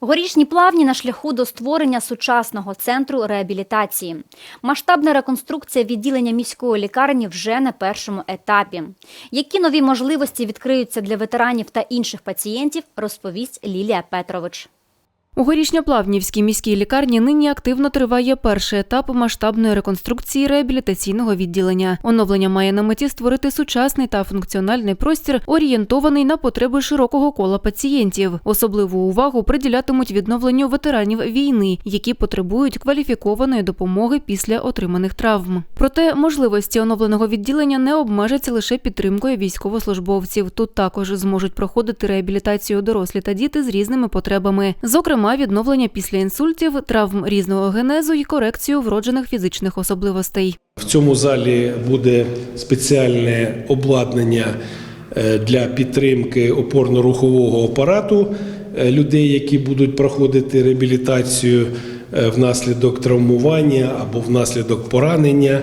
Горішні плавні на шляху до створення сучасного центру реабілітації. Масштабна реконструкція відділення міської лікарні вже на першому етапі. Які нові можливості відкриються для ветеранів та інших пацієнтів, розповість Лілія Петрович. У Горішньоплавнівській міській лікарні нині активно триває перший етап масштабної реконструкції реабілітаційного відділення. Оновлення має на меті створити сучасний та функціональний простір, орієнтований на потреби широкого кола пацієнтів. Особливу увагу приділятимуть відновленню ветеранів війни, які потребують кваліфікованої допомоги після отриманих травм. Проте можливості оновленого відділення не обмежаться лише підтримкою військовослужбовців. Тут також зможуть проходити реабілітацію дорослі та діти з різними потребами, зокрема відновлення після інсультів, травм різного генезу і корекцію вроджених фізичних особливостей. В цьому залі буде спеціальне обладнання е, для підтримки опорно-рухового апарату е, людей, які будуть проходити реабілітацію е, внаслідок травмування або внаслідок поранення.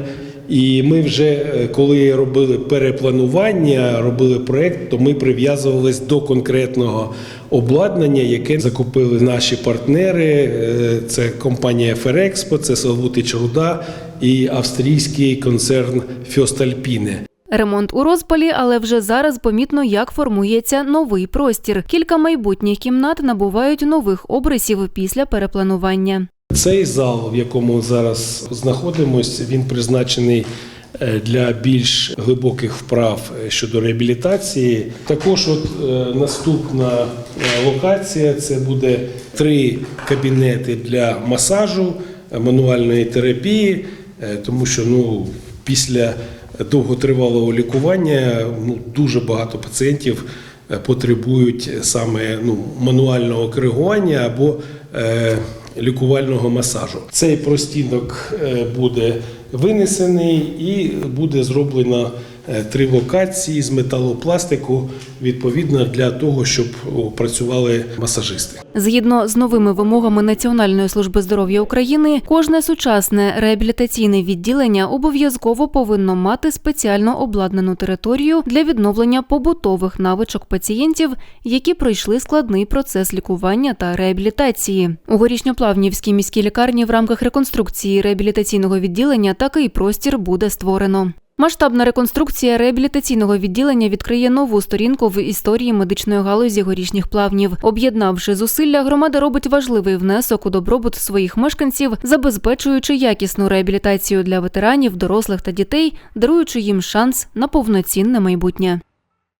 І ми вже е, коли робили перепланування, робили проект, то ми прив'язувались до конкретного обладнання, яке закупили наші партнери. Е, Це компанія Ферекспо, це Славутич Руда і австрійський концерн Фьостальпіне. Ремонт у розпалі, але вже зараз помітно, як формується новий простір. Кілька майбутніх кімнат набувають нових обрисів після перепланування. Цей зал, в якому зараз знаходимося, він призначений е, для більш глибоких вправ е, щодо реабілітації. Також от е, наступна локація це буде три кабінети для масажу, мануальної терапії, тому що ну, після довготривалого лікування ну, дуже багато пацієнтів потребують саме ну, мануального коригування або е, лікувального масажу. Цей простінок е, буде винесений і буде зроблено е, три локації з металопластику, відповідно для того, щоб працювали масажисти. Згідно з новими вимогами Національної служби здоров'я України, кожне сучасне реабілітаційне відділення обов'язково повинно мати спеціально обладнану територію для відновлення побутових навичок пацієнтів, які пройшли складний процес лікування та реабілітації. У горішньоплавнівській міській лікарні в рамках реконструкції реабілітаційного відділення такий простір буде створено. Масштабна реконструкція реабілітаційного відділення відкриє нову сторінку в історії медичної галузі горішніх плавнів. Об'єднавши зусилля, громада робить важливий внесок у добробут своїх мешканців, забезпечуючи якісну реабілітацію для ветеранів, дорослих та дітей, даруючи їм шанс на повноцінне майбутнє.